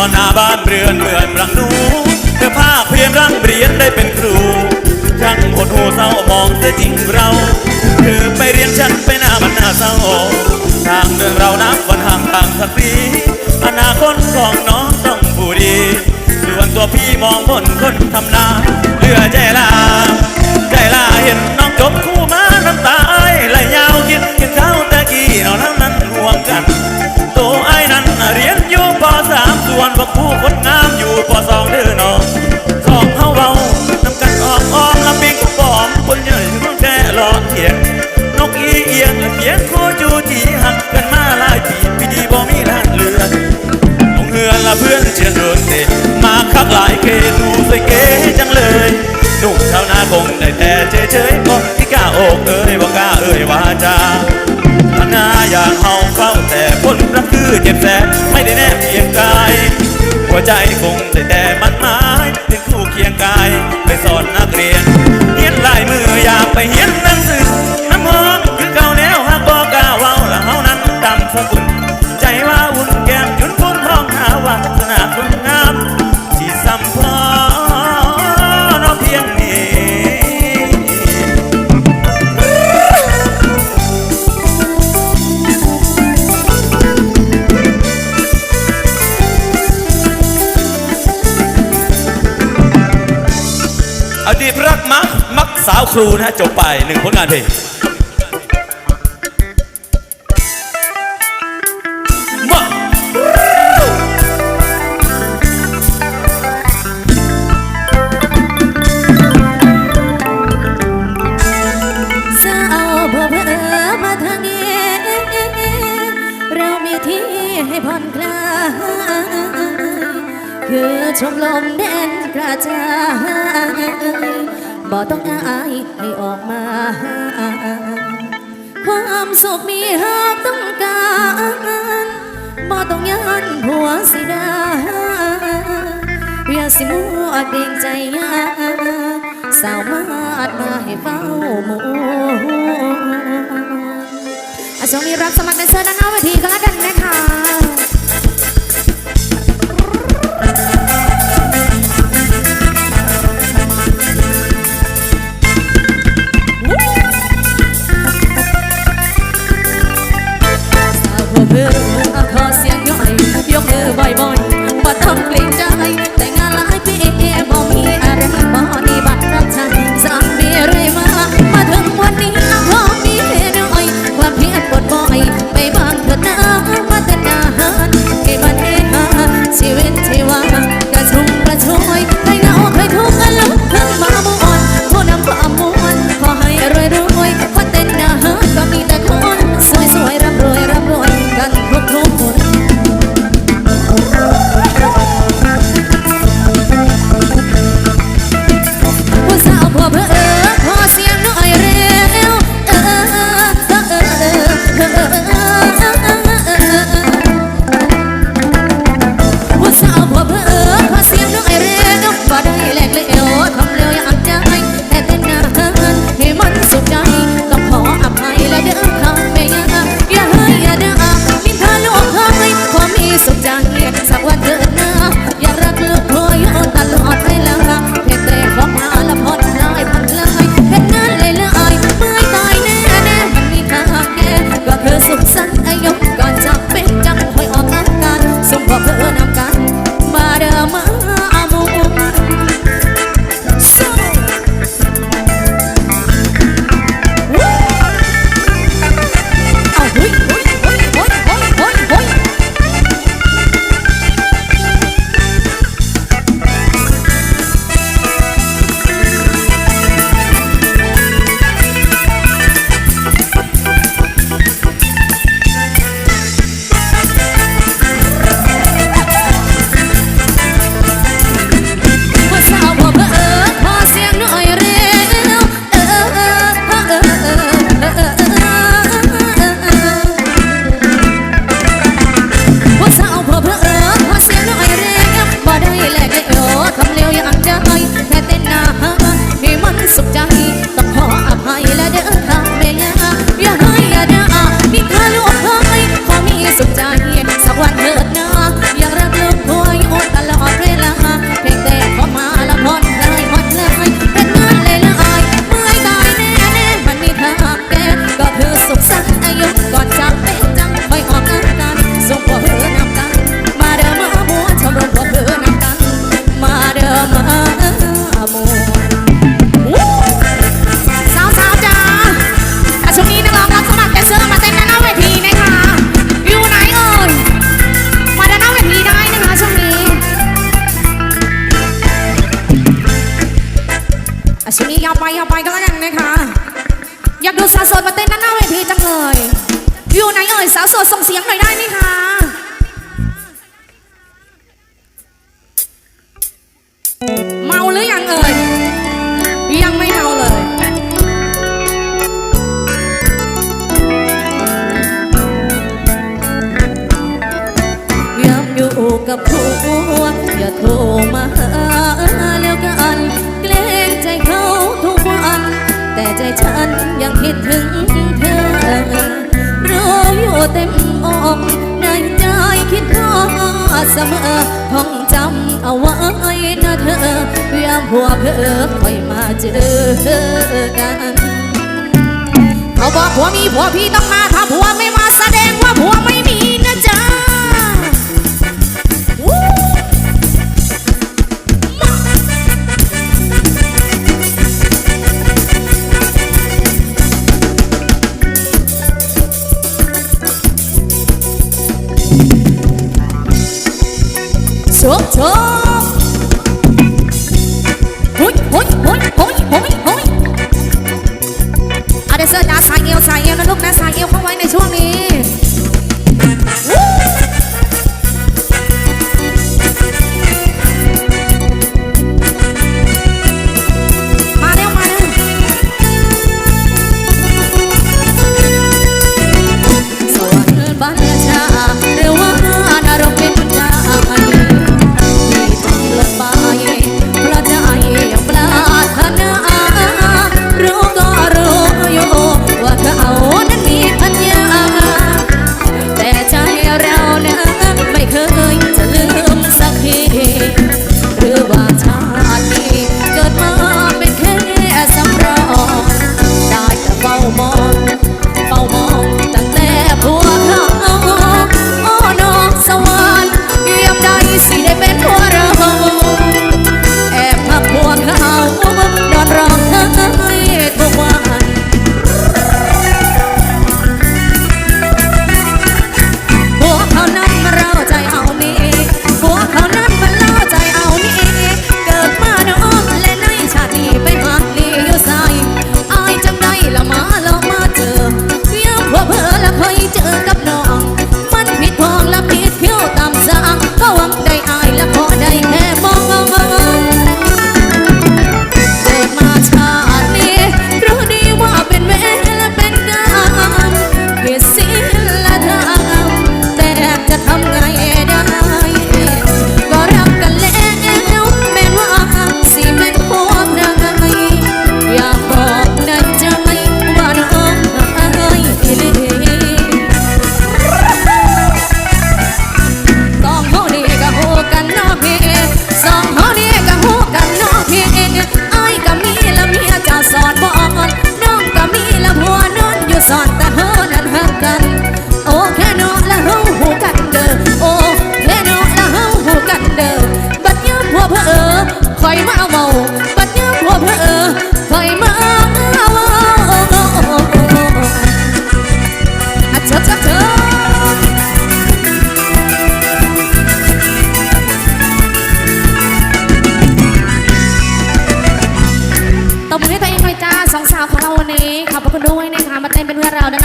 อนหน้าบ้านเรือนเหมือนรังนูเธอภาคเพียรร่ำเรียนได้เป็นครูช่างหดหูเศร้ามองเสียจริงเราเธอไปเรียนฉันไปหน้ามันหน้าเศร้าทางเรื่องเรานับวันห่างต่างสักปีอนาคตของน้องต้องผู้ดีส่วนตัวพี่มองบน หัวใจคงได้แต่มันหมายถึงคู่เคียงกายไปสอนนักเรียนเฮียนลายมืออยากไปเฮียน รู้นะฮะจบไปหนึ่งผลงานเพลงมาสาวบ่เพ้อมาทางนี้เรามีที่ให้ผ่อนคลายคือชมลมแดนกระจาย บ่ต้องอายให้ออกมาความสุขมีหากต้องการบ่ต้องยันผัวสิดาอย่าสิมัวเกรงใจยาสาวมาดมาให้เฝ้าหมูอ่ช่วงนี้รับสมัครแดนเซอร์ด้านหน้าเวทีก็แล้วกันนะคะ เสมอท่องจำเอาไว้นะเธอยามหัวเพื่อคอยมาเจอกัน เขาบอกผัวมีผัวพี่ต้องมาถ้าผัวไม่มาแสดงว่าผัวไม่ 저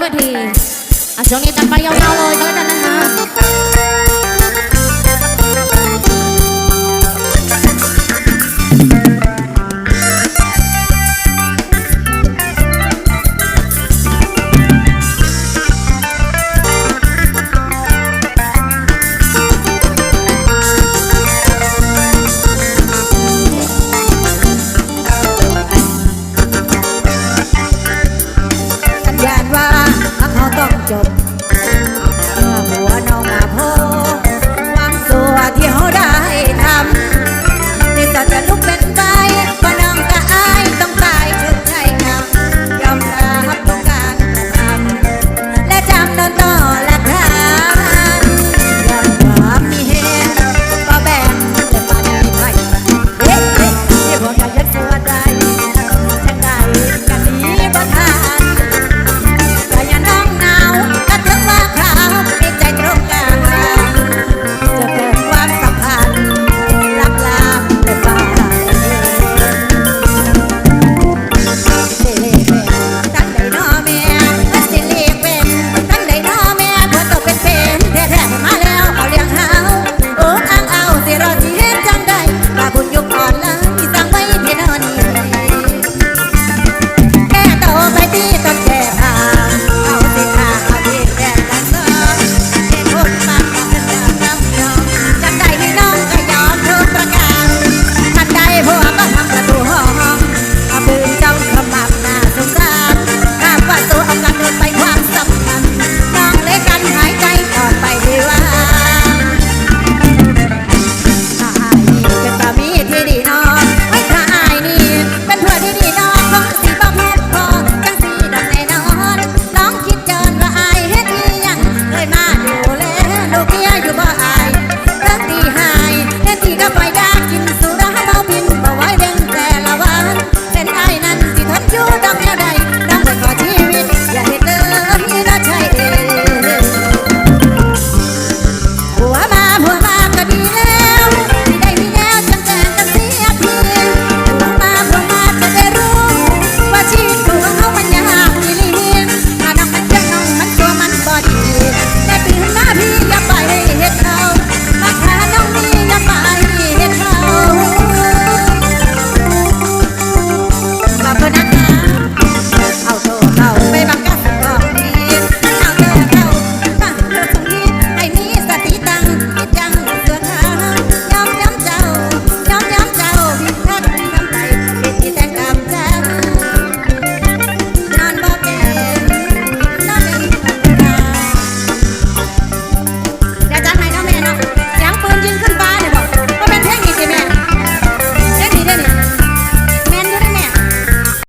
เวทีอะช่วงนี้ตัดไปยาวๆเลยก็แล้วกันนะคะ